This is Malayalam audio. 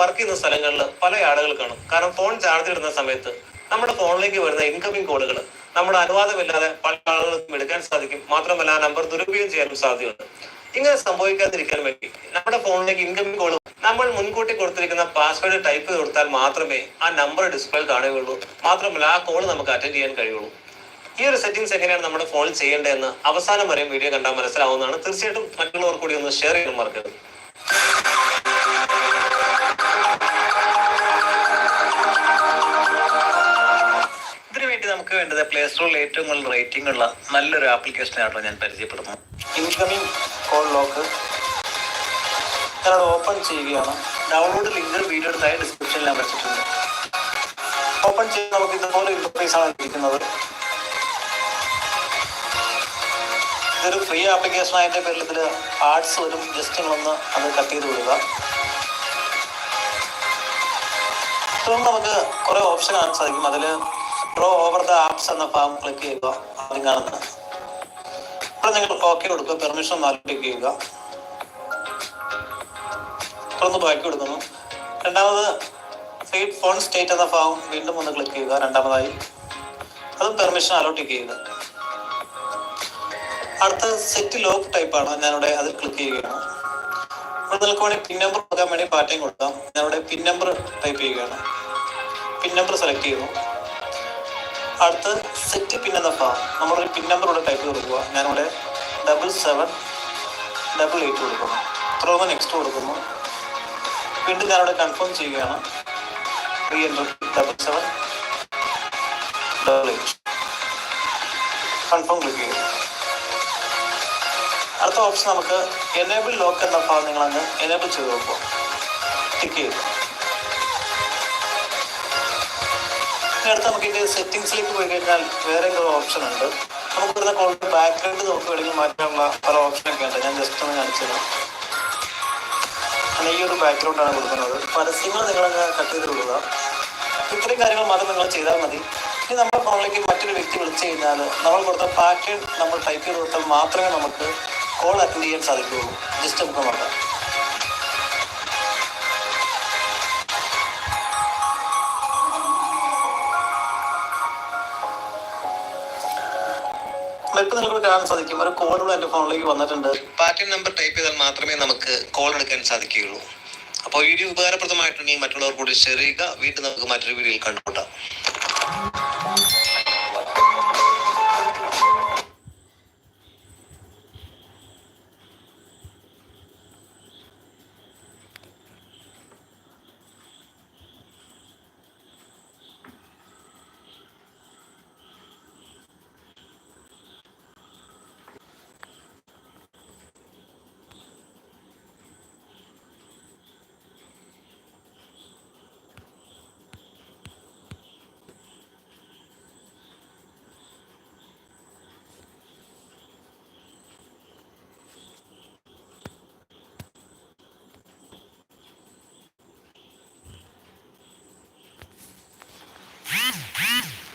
വർക്ക് ചെയ്യുന്ന സ്ഥലങ്ങളിൽ പല ആളുകൾ കാണും. കാരണം ഫോൺ ചാർജ് ഇടുന്ന സമയത്ത് നമ്മുടെ ഫോണിലേക്ക് വരുന്ന ഇൻകമിംഗ് കോളുകൾ നമ്മുടെ അനുവാദമില്ലാതെ പല ആളുകൾക്കും എടുക്കാൻ സാധിക്കും. മാത്രമല്ല ആ നമ്പർ ദുരുപയോഗം ചെയ്യാനും സാധ്യതയുണ്ട്. ഇങ്ങനെ സംഭവിക്കാതിരിക്കാൻ വേണ്ടി നമ്മുടെ ഫോണിലേക്ക് ഇൻകമിംഗ് കോൾ നമ്മൾ മുൻകൂട്ടി കൊടുത്തിരിക്കുന്ന പാസ്വേഡ് ടൈപ്പ് കൊടുത്താൽ മാത്രമേ ആ നമ്പർ ഡിസ്പ്ലേ കാണുകയുള്ളൂ. മാത്രമല്ല ആ കോൾ നമുക്ക് അറ്റൻഡ് ചെയ്യാൻ കഴിയുള്ളൂ. ഈ ഒരു സെറ്റിംഗ്സ് എങ്ങനെയാണ് നമ്മുടെ ഫോണിൽ ചെയ്യേണ്ടതെന്ന് അവസാനം വരെയും വീഡിയോ കണ്ടാൽ മനസ്സിലാവുന്നതാണ്. തീർച്ചയായിട്ടും മറ്റുള്ളവർ കൂടി ഒന്ന് ഷെയർ ചെയ്യാൻ മറക്കരുത് നമുക്ക് വേണ്ടത് പ്ലേ സ്റ്റോറിൽ ഏറ്റവും കൂടുതൽ റേറ്റിംഗ് ഉള്ള നല്ലൊരു ആപ്ലിക്കേഷൻ ആപ്ലിക്കേഷനാണല്ലോ ഞാൻ പരിചയപ്പെടുന്നു. ഇൻകമിംഗ് കോൾ ലോക്ക് ഞാനത് ഓപ്പൺ ചെയ്യുകയാണ്. ഡൗൺലോഡ് ലിങ്ക് വീഡിയോ താഴെ ഡിസ്ക്രിപ്ഷനിൽ ഞാൻ വെച്ചിട്ടുണ്ട്. ഓപ്പൺ ചെയ്ത് നമുക്ക് ഇതുപോലെ ഇന്റർഫേസ് ആണ് ഇരിക്കുന്നത്. ഇതൊരു ഫ്രീ ആപ്ലിക്കേഷൻ ആയിട്ട് പേരിൽ ഇതിൽ ആർട്സ് വരും. ജസ്റ്റ് നിങ്ങളൊന്ന് അത് കട്ട് ചെയ്ത് വിടുക. നമുക്ക് കുറേ ഓപ്ഷൻ കാണാൻ സാധിക്കും. അതിൽ പ്രോ ഓവർ ദ ആപ്സ് എന്ന ഫാം ക്ലിക്ക് ചെയ്യുക. ആദ്യം കാണുന്നത് ഇവിടെ നിങ്ങൾ ഓക്കെ കൊടുക്കുക. പെർമിഷൻ ക്ലിക്ക് ചെയ്യുക. തുടർന്ന് ബാക്കി കൊടുക്കുന്നു. രണ്ടാമത് ഫീഡ് ഫോൺ സ്റ്റേറ്റ് എന്ന ഫാം വീണ്ടും ഒന്ന് ക്ലിക്ക് ചെയ്യുക. രണ്ടാമതായി അതും പെർമിഷൻ അലോട്ട് ചെയ്യുക. അടുത്ത സെറ്റ് ലോക്ക് ടൈപ്പ് ആണ്. ഞാനിവിടെ അത് ക്ലിക്ക് ചെയ്യുകയാണ്. ഇവിടെ നിങ്ങൾക്ക് വേണ്ടി പിൻ നമ്പർ കൊടുക്കാൻ വേണ്ടി പാറ്റേൺ കൊടുക്കാം. ഞാനിവിടെ പിൻ നമ്പർ ടൈപ്പ് ചെയ്യുകയാണ്. പിൻ നമ്പർ സെലക്ട് ചെയ്യുന്നു. അടുത്ത് സെറ്റ് പിൻ എന്ന ഫാം നമ്മളൊരു പിൻ നമ്പർ ഇവിടെ ടൈപ്പ് കൊടുക്കുക. ഞാനിവിടെ ഡബിൾ സെവൻ ഡബിൾ എയ്റ്റ് കൊടുക്കുന്നു. ത്രോ നെക്സ്റ്റ് കൊടുക്കുന്നു. വീണ്ടും ഞാനിവിടെ കൺഫേം ചെയ്യുകയാണ്. Re enter double seven double eight confirm click ചെയ്യുക. അടുത്ത ഓപ്ഷൻ നമുക്ക് എനേബിൾ ലോക്ക് എന്ന ഭാഗം നിങ്ങൾ അങ്ങ് എനേബിൾ ചെയ്ത് നോക്കുക ക്ലിക്ക് ചെയ്തു അടുത്ത് നമുക്ക് ഇതിന്റെ സെറ്റിംഗ്സിലേക്ക് പോയി കഴിഞ്ഞാൽ വേറെ ഒരു ഓപ്ഷൻ ഉണ്ട്. നമുക്ക് വരുന്ന കോൾ ബാക്ക്ഗ്രൗണ്ട് നമുക്ക് വേണമെങ്കിൽ മാറ്റാനുള്ള പല ഓപ്ഷനൊക്കെ ഉണ്ട്. ഞാൻ ജസ്റ്റ് ഒന്ന് കാണിച്ചത് ഈ ഒരു ബാക്ക്ഗ്രൗണ്ട് ആണ് കൊടുക്കുന്നത്. പരസ്യങ്ങൾ നിങ്ങളങ്ങ് കട്ട് ചെയ്ത് കൊടുക്കുക ഇത്രയും കാര്യങ്ങൾ മാത്രം നിങ്ങൾ ചെയ്താൽ മതി. ഇനി നമ്മുടെ ഫോണിലേക്ക് മറ്റൊരു വ്യക്തി വിളിച്ചു കഴിഞ്ഞാൽ നമ്മൾ കൊടുത്ത പാറ്റേൺ നമ്മൾ ടൈപ്പ് ചെയ്ത് കൊടുത്താൽ മാത്രമേ നമുക്ക് കോൾ അറ്റൻഡ് ചെയ്യാൻ സാധിക്കുകയുള്ളൂ. ജസ്റ്റ് നമുക്ക് നോക്കാം. ഇപ്പൊ നിങ്ങൾക്ക് കാണാൻ സാധിക്കും. ഒരു കോൾ എന്റെ ഫോണിലേക്ക് വന്നിട്ടുണ്ട്. പാറ്റേൺ നമ്പർ ടൈപ്പ് ചെയ്താൽ മാത്രമേ നമുക്ക് കോൾ എടുക്കാൻ സാധിക്കുകയുള്ളൂ. അപ്പോൾ വീഡിയോ ഉപകാരപ്രദമായിട്ടുണ്ടെങ്കിൽ മറ്റുള്ളവർ കൂടി ഷെയർ ചെയ്യുക. വീണ്ടും നമുക്ക് മറ്റൊരു വീഡിയോയിൽ കണ്ടുമുട്ടാം.